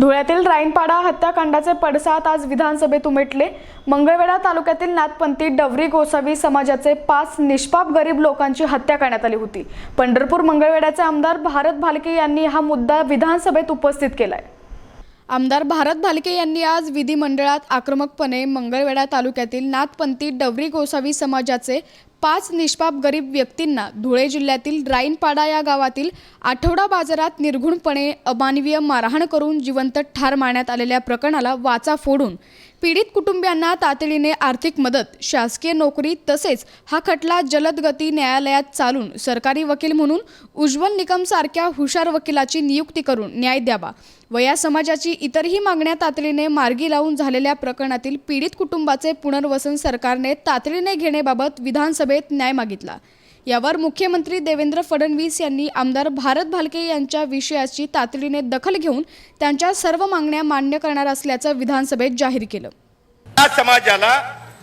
धुळ्यातील राईनपाडा हत्याकांडाचे पडसाद आज विधानसभेत उमटले. मंगळवेढा तालुक्यातील नाथपंथी डवरी गोसावी समाजाचे पाच निष्पाप गरीब लोकांची हत्या करण्यात आली होती. पंढरपूर मंगळवेढ्याचे आमदार भारत भालके यांनी हा मुद्दा विधानसभेत उपस्थित केलाय. आमदार भारत भालके यांनी आज विधिमंडळात आक्रमकपणे मंगळवेढा तालुक्यातील नाथपंथी डवरी गोसावी समाजाचे पाच निष्पाप गरीब व्यक्तींना धुळे जिल्ह्यातील राईनपाडा या गावातील आठवडा बाजारात निर्घुणपणे अमानवीय मारहाण करून जिवंत ठार मारण्यात आलेल्या प्रकरणाला वाचा फोडून पीडित कुटुंबियांना तातडीने आर्थिक मदत शासकीय नोकरी तसेच हा खटला जलद गती न्यायालयात चालून सरकारी वकील म्हणून उज्ज्वल निकम सारख्या हुशार वकिलाची नियुक्ती करून न्याय द्यावा. व या समाजाची इतरही मागण्या तातडीने मार्गी लावून झालेल्या प्रकरणातील पीडित कुटुंबाचे पुनर्वसन सरकारने तातडीने घेण्याबाबत विधानसभेत न्याय मागितला. यावर मुख्यमंत्री देवेंद्र फडणवीस यांनी आमदार भारत भालके यांच्या विषयाची तातडीने दखल घेऊन त्यांच्या सर्व मागण्या मान्य करणार असल्याचं विधानसभेत जाहीर केलं. समाजाला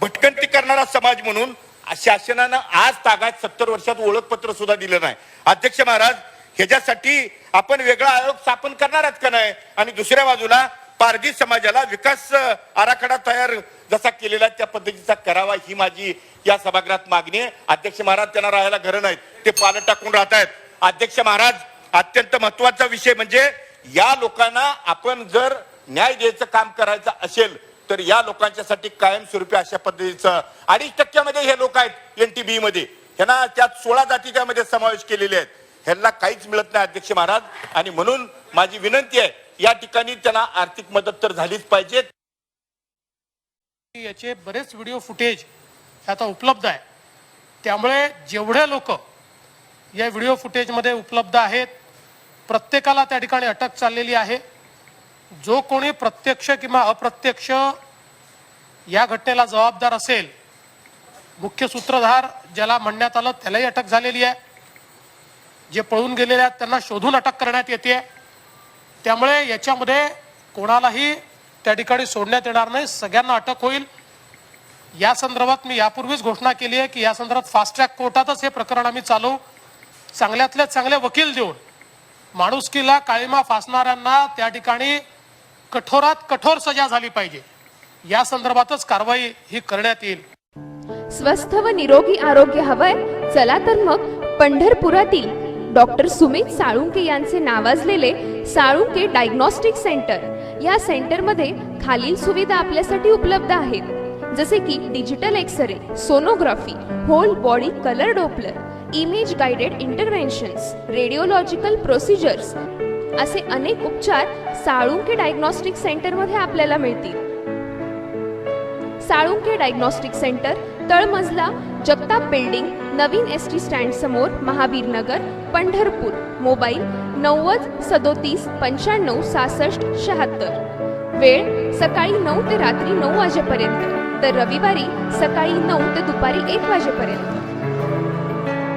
भटकंती करणारा समाज म्हणून शासनानं आज तागात सत्तर वर्षात ओळखपत्र सुद्धा दिलं नाही. अध्यक्ष महाराज ह्याच्यासाठी आपण वेगळा आयोग स्थापन करणार आहात का नाही? आणि दुसऱ्या बाजूला पारधी समाजाला विकास आराखडा तयार जसा केलेला आहे, त्या पद्धतीचा करावा ही माझी या सभागृहात मागणी आहे. अध्यक्ष महाराज त्यांना राहायला घरं नाहीत ते पालन टाकून राहत आहेत अध्यक्ष महाराज अत्यंत महत्त्वाचा विषय म्हणजे या लोकांना आपण जर न्याय द्यायचं काम करायचं असेल तर या लोकांच्यासाठी कायमस्वरूपी अशा पद्धतीचं अडीच टक्क्यामध्ये हे लोक आहेत एन टी बी मध्ये. ह्यांना त्यात सोळा जाती त्यामध्ये समावेश केलेले आहेत. ह्यांना काहीच मिळत नाही अध्यक्ष महाराज. आणि म्हणून माझी विनंती आहे या ठिकाणी त्यांना आर्थिक मदत तर झालीच पाहिजे. याचे बरेच व्हिडिओ फुटेज हे आता उपलब्ध आहे. त्यामुळे जेवढे लोक या व्हिडिओ फुटेजमध्ये उपलब्ध आहेत प्रत्येकाला त्या ठिकाणी अटक चाललेली आहे. जो कोणी प्रत्यक्ष किंवा अप्रत्यक्ष या घटनेला जबाबदार असेल मुख्य सूत्रधार ज्याला म्हणण्यात आलं त्यालाही अटक झालेली आहे. जे पळून गेलेले आहेत त्यांना शोधून अटक करण्यात येते त्यामुळे याच्यामध्ये कोणालाही त्या ठिकाणी सोडण्यात येणार नाही. सगळ्यांना अटक होईल. या संदर्भात मी यापूर्वीच घोषणा केली आहे की या संदर्भात फास्ट ट्रॅक कोर्टातच हे प्रकरण आम्ही चालवू चांगल्यातल्या चांगले वकील देऊन माणुसकीला काळीमा फासणाऱ्यांना त्या ठिकाणी कठोरात कठोर सजा झाली पाहिजे. या संदर्भातच कारवाई ही करण्यात येईल. स्वस्थ व निरोगी आरोग्य हवंय. चला तर मग पंढरपुरातील डॉक्टर सुमित साळुंके यांचे नावाजलेले साळुंके डायग्नॉस्टिक सेंटर. या सेंटरमध्ये खालील सुविधा आपल्यासाठी उपलब्ध आहेत. जसे की digital X ray sonography whole body colour doppler image guided interventions radiological procedures असे अनेक उपचार साळुंके डायग्नॉस्टिक सेंटरमध्ये आपल्याला मिळतील. साळुंके डायग्नॉस्टिक सेंटर तळमजला जगताप बिल्डिंग नवीन एस टी स्टँड समोर महावीर नगर पंढरपूर. मोबाईल नव्वद सदोतीस पंच्याण्णव सहासष्ट शहात्तर. वेळ सकाळी नऊ ते रात्री नऊ वाजेपर्यंत. तर रविवारी सकाळी नऊ ते दुपारी एक वाजेपर्यंत.